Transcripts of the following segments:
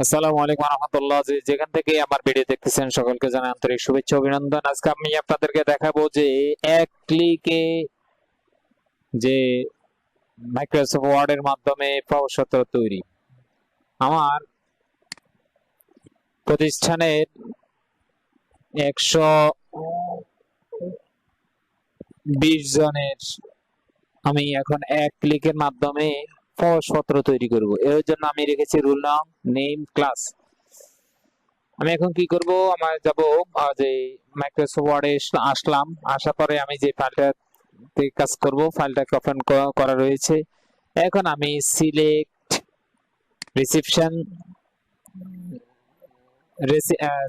আসসালামু আলাইকুম রহমতুল্লাহ যেখান থেকে আমার ভিডিও দেখতেছেন, সকলকে জানাই আন্তরিক শুভেচ্ছা, অভিনন্দন। আজকে আমি আপনাদেরকে দেখাবো যে এক ক্লিকে যে মাইক্রোসফট ওয়ার্ডের মাধ্যমে পাওয়ার তৈরি। আমার প্রতিষ্ঠানের একশো বিশ জনের আমি এখন এক ক্লিকের মাধ্যমে প্রবেশপত্র তৈরি করব। এর জন্য আমি রেখেছি রুল নাম নেম ক্লাস আমি এখন কি করব? আমার যাব যে মাইক্রোসফট ওয়ার্ডে আসলাম। আসার পরে আমি যে ফাইলটা কাজ করব ফাইলটাকে ওপেন করা রয়েছে। এখন আমি সিলেক্ট রিসিপশন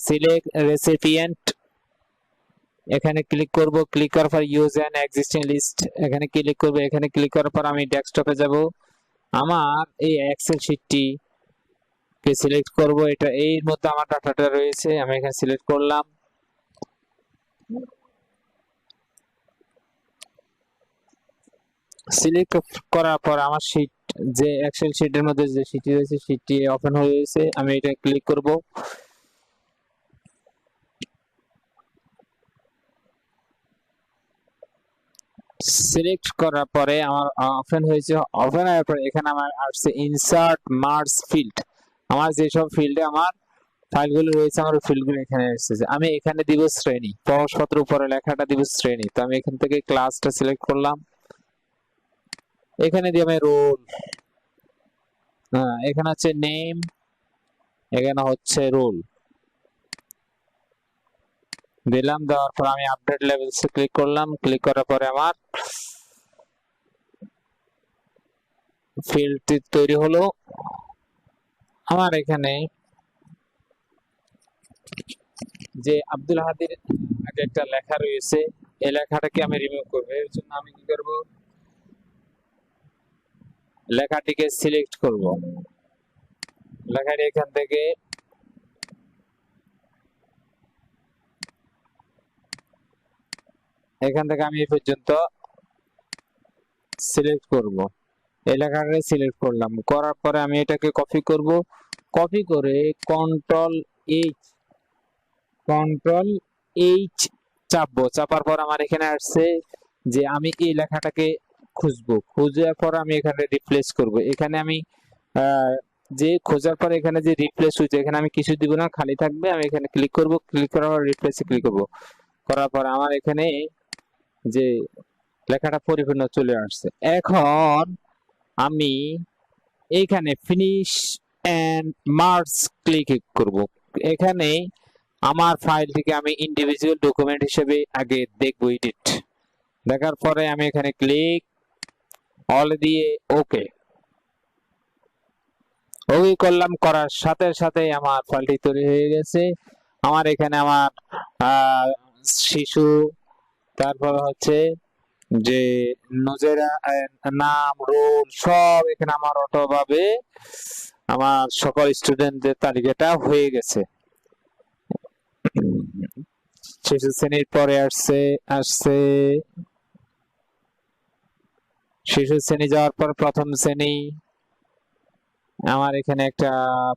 সিলেক্ট রেসিপিয়েন্ট এখানে ক্লিক করব। ক্লিক করার পর ইউজ অ্যান্ড এক্সিস্টিং লিস্ট এখানে ক্লিক করব। এখানে ক্লিক করার পর আমি ডেস্কটপে যাব। আমার এই এক্সেল শিটটি কে সিলেক্ট করব, এটা এর মধ্যে আমার ডাটাটা রয়েছে, আমি এখানে সিলেক্ট করলাম। সিলেক্ট করার পর আমার শিট যে এক্সেল শিটের মধ্যে যে শিটটি রয়েছে শিটটি ওপেন হয়ে গেছে, আমি এটা ক্লিক করব। সিলেক্ট করার পরে আমার ওপেন হয়েছে। ওপেন হওয়ার পরে এখানে আমার আসছে ইনসার্ট মার্জ ফিল্ড আমার যেসব ফিল্ডে আমার ফাইলগুলো রয়েছে, আমার ফিল্ডগুলো এখানে এসেছে। আমি এখানে দিব শ্রেণি। প্রবেশপত্র উপরে লেখাটা দিব শ্রেণি। তো আমি এখান থেকে ক্লাসটা সিলেক্ট করলাম। এখানে দিয়ে আমি রোল হ্যাঁ এখানে হচ্ছে নেম এখানে হচ্ছে রোল দিলাম, দেওয়ার পর আমি আপডেট লেভেলস ক্লিক করলাম ক্লিক করার পরে আমার ফিল্ডটি তৈরি হলো। আমার এখানে যে আব্দুল হাদির আগে একটা লেখা রয়েছে, এই লেখাটাকে আমি রিমুভ করব। এর জন্য আমি কি করব? লেখাটিকে সিলেক্ট করব। লেখাটি এখান থেকে এখান থেকে আমি এই পর্যন্ত সিলেক্ট করব। এই লেখাটা সিলেক্ট করলাম। করার পরে আমি এটাকে কপি করব। কপি করে কন্ট্রোল এইচ কন্ট্রোল এইচ চাপবো। চাপার পর আমার এখানে আসছে যে আমি এই লেখাটাকে খুঁজবো। খুঁজার পর আমি এখানে রিপ্লেস করব। এখানে আমি যে খোঁজার পর এখানে যে রিপ্লেস হয়েছে, এখানে আমি কিছু দিব না, খালি থাকবে। আমি এখানে ক্লিক করব। ক্লিক করার পর রিপ্লেসে ক্লিক করব। করার পর আমার এখানে যে লেখাটা পরিপূর্ণ চলে আসছে। এখন আমি এইখানে ফিনিশ এন্ড মার্কস ক্লিক করব। এখানে আমার ফাইলটিকে আমি ইন্ডিভিজুয়াল ডকুমেন্ট হিসেবে আগে দেখব এডিট দেখার পরে আমি এখানে ক্লিক অল দিয়ে ওকে ওকে করলাম, করার সাথে সাথে আমার ফাইলটি তৈরি হয়ে গেছে। আমার এখানে আমার শিশু তারপর হচ্ছে যে নজেরা নাম, রোল সব এখানে আমার অটো ভাবে আমার সকল স্টুডেন্টদের তালিকাটা হয়ে গেছে। শিশু শ্রেণির পরে আসছে আসছে শিশু শ্রেণি যাওয়ার পর প্রথম শ্রেণি। আমার এখানে একটা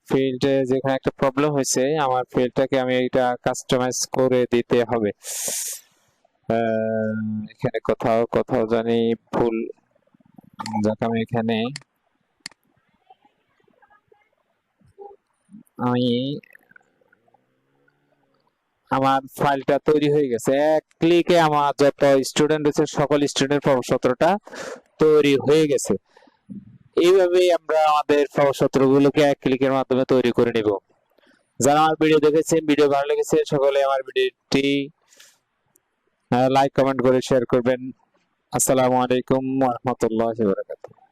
ফিল্ডে যেখানে একটা প্রবলেম হয়েছে, আমার ফিল্ডটাকে আমি এটা কাস্টমাইজ করে দিতে হবে। এখানে কোথাও কোথাও জানি ভুল যাক আমি এখানে। আমি আমার ফাইলটা তৈরি হয়ে গেছে। এক ক্লিকে আমার যত স্টুডেন্ট রয়েছে, সকল স্টুডেন্ট প্রবেশপত্রটা তৈরি হয়ে গেছে। এইভাবে আমরা আমাদের প্রবেশপত্র গুলোকে এক ক্লিকের মাধ্যমে তৈরি করে নিব। যারা আমার ভিডিও দেখেছেন, ভিডিও ভালো লেগেছে, সকলে আমার ভিডিওটি লাইক কমেন্ট করে শেয়ার করবেন। আসসালামু আলাইকুম রহমতুল্লাহ বারাকাতুহু।